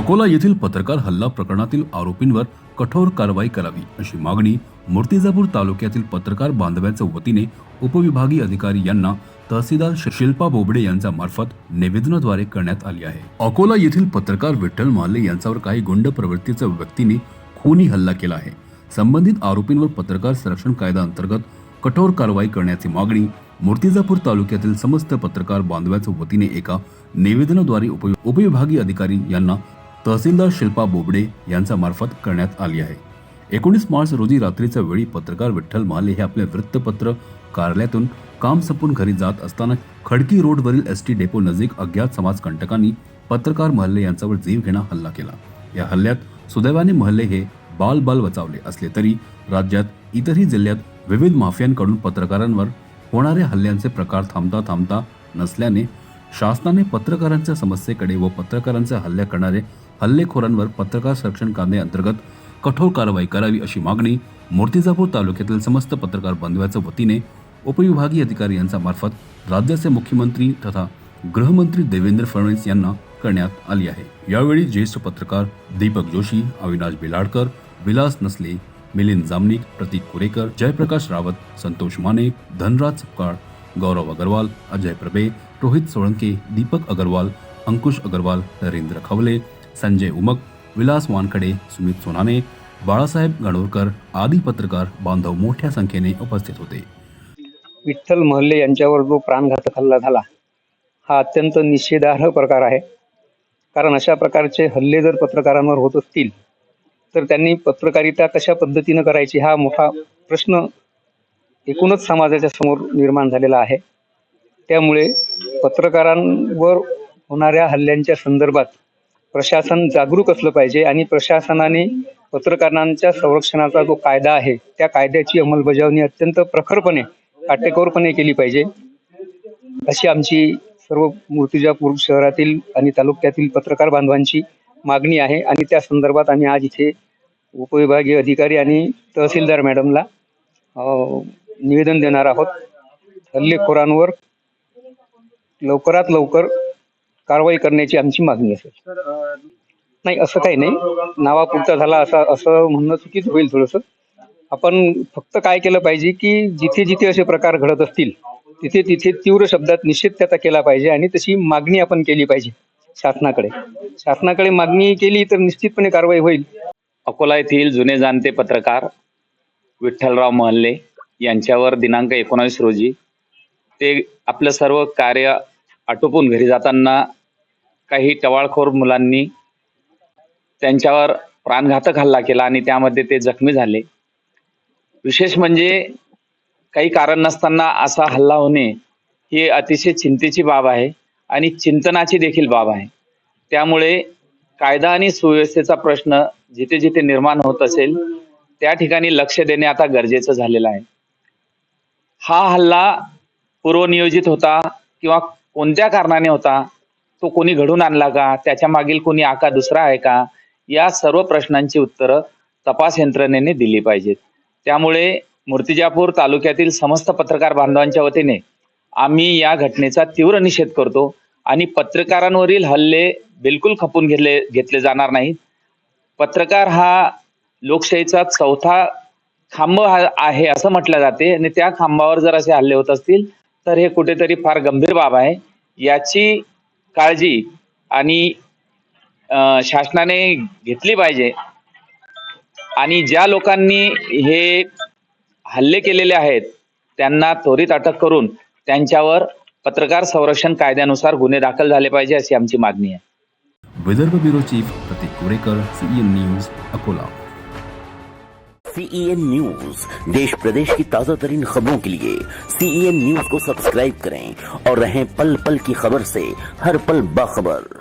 अकोला येथील पत्रकार हल्ला प्रकरणातील आरोपींवर कठोर कारवाई करावी अशी मागणी मूर्तिजापूर तालुक्यातील पत्रकार बांधव्यांच्या वतीने उपविभागीय अधिकारी यांना तहसीलदार शिल्पा बोबडे यांच्या मार्फत निवेदनाद्वारे करण्यात आली आहे. अकोला येथील पत्रकार विठ्ठल माले यांच्यावर काही गुंड प्रवृत्तीच्या व्यक्तीने खूनी हल्ला केला आहे. संबंधित आरोपींवर पत्रकार संरक्षण कायदा अंतर्गत कठोर कारवाई करण्याची मागणी मूर्तिजापूर तालुक्यातील समस्त पत्रकार बांधव्याच्या वतीने एका निवेदनाद्वारे उप उपविभागीय अधिकारी यांना तहसीलदार शिल्पा बोबडे यांच्या मार्फत करण्यात आली आहे. एकोणीस मार्च रोजी रात्रीच्या वेळी पत्रकार विठ्ठल महाले हे आपल्या वृत्तपत्र कार्यालयातून काम संपून घरी जात असताना खडकी रोडवरील एस टी डेपो नजीक अज्ञात समाजकंटकांनी पत्रकार महल्ले यांच्यावर जीवघेणा हल्ला केला. या हल्ल्यात सुदैवाने महल्ले हे बाल बाल बचावले असले तरी राज्यात इतरही जिल्ह्यात विविध माफियांकडून पत्रकारांवर होणाऱ्या हल्ल्यांचे प्रकार थांबता थांबता नसल्याने शासनाने पत्रकारांच्या समस्येकडे व पत्रकारांच्या हल्ल्या करणारे हल्लेखोरांवर पत्रकार संरक्षण कायद्याअंतर्गत कठोर कारवाई करावी अशी मागणी मूर्तिजापूर तालुक्यातील समस्त पत्रकार बांधवांच्या वतीने उपविभागीय अधिकारी यांच्या मार्फत राज्याचे मुख्यमंत्री तथा गृहमंत्री देवेंद्र फडणवीस यांना करण्यात आली आहे. यावेळी ज्येष्ठ पत्रकार दीपक जोशी अविनाश बिलाडकर विलास नसले मिलिंद जामनिक प्रतीक कुरेकर जयप्रकाश रावत संतोष माने धनराज सपकाळ गौरव अगरवाल अजय प्रभे रोहित सोळंके दीपक अगरवाल अंकुश अगरवाल नरेंद्र खवले संजय उमक विलास वानखडे सुमित सोनाने बाळासाहेब गणोरकर आदी पत्रकार बांधव मोठ्या संख्येने उपस्थित होते. विठ्ठल महल्ले यांच्यावर जो प्राणघातक हल्ला झाला हा अत्यंत निषेधार्ह प्रकार आहे. कारण अशा प्रकारचे हल्ले जर पत्रकारांवर होत असतील तर त्यांनी पत्रकारिता कशा पद्धतीनं करायची हा मोठा प्रश्न एकूणच समाजाच्या समोर निर्माण झालेला आहे. त्यामुळे पत्रकारांवर होणाऱ्या हल्ल्यांच्या संदर्भात प्रशासन जागरूक असलं पाहिजे आणि प्रशासनाने पत्रकारांच्या संरक्षणाचा जो कायदा आहे त्या कायद्याची अंमलबजावणी अत्यंत प्रखरपणे काटेकोरपणे केली पाहिजे. अशी आमची सर्व मूर्तिजापूर शहरातील आणि तालुक्यातील पत्रकार बांधवांची मागणी आहे आणि त्या संदर्भात आम्ही आज इथे उपविभागीय अधिकारी आणि तहसीलदार मॅडमला निवेदन देणार आहोत. हल्लेखोरांवर लवकरात लवकर कारवाई करण्याची आमची मागणी असेल नाही असं काही नाही. नावापुरता झाला असा असं म्हणणं चुकीच होईल थोडंसं. आपण फक्त काय केलं पाहिजे की जिथे जिथे असे प्रकार घडत असतील तिथे तिथे तीव्र शब्दात निषेध त्याचा केला पाहिजे आणि तशी मागणी आपण केली पाहिजे शासनाकडे. शासनाकडे मागणी केली तर निश्चितपणे कारवाई होईल. अकोला येथील जुने जाणते पत्रकार विठ्ठलराव महल्ले यांच्यावर दिनांक एकोणावीस रोजी ते आपलं सर्व कार्य आटोपून घरी जाताना काही टवाळखोर मुलांनी त्यांच्यावर प्राणघातक हल्ला केला आणि त्यामध्ये ते जखमी झाले. विशेष म्हणजे काही कारण नसताना असा हल्ला होणे ही अतिशय चिंतेची बाब आहे आणि चिंतनाची देखील बाब आहे. त्यामुळे कायदा आणि सुव्यवस्थेचा प्रश्न जिथे जिथे निर्माण होत असेल त्या ठिकाणी लक्ष देणे आता गरजेचं झालेलं आहे. हा हल्ला पूर्वनियोजित होता किंवा कोणत्या कारणाने होता तो कोणी घडून आणला का त्याच्या मागील कोणी आका दुसरा आहे का या सर्व प्रश्नांची उत्तरं तपास यंत्रणेने दिली पाहिजेत. त्यामुळे मूर्तिजापूर तालुक्यातील समस्त पत्रकार बांधवांच्या वतीने आम्ही या घटनेचा तीव्र निषेध करतो आणि पत्रकारांवरील हल्ले बिलकुल खपून घेतले घेतले जाणार नाहीत. पत्रकार हा लोकशाहीचा चौथा खांब हा- आहे असं म्हटलं जाते आणि त्या खांबावर जर असे हल्ले होत असतील तर हे कुठेतरी फार गंभीर बाब आहे. याची काळजी आणि शासनाने घेतली पाहिजे. आणि ज्या लोकांनी हे हल्ले केलेले आहेत त्यांना त्वरित अटक करून त्यांच्यावर पत्रकार संरक्षण कायद्यानुसार गुन्हे दाखल झाले पाहिजे अशी आमची मागणी आहे. Vidarbha bureau chief Pratik Kurekar CEN news Akola. CEN news देश प्रदेश की ताजा तरीन खबरों के लिए सीईएन न्यूज को सब्सक्राइब करें और रहें पल पल की खबर से हर पल बाखबर।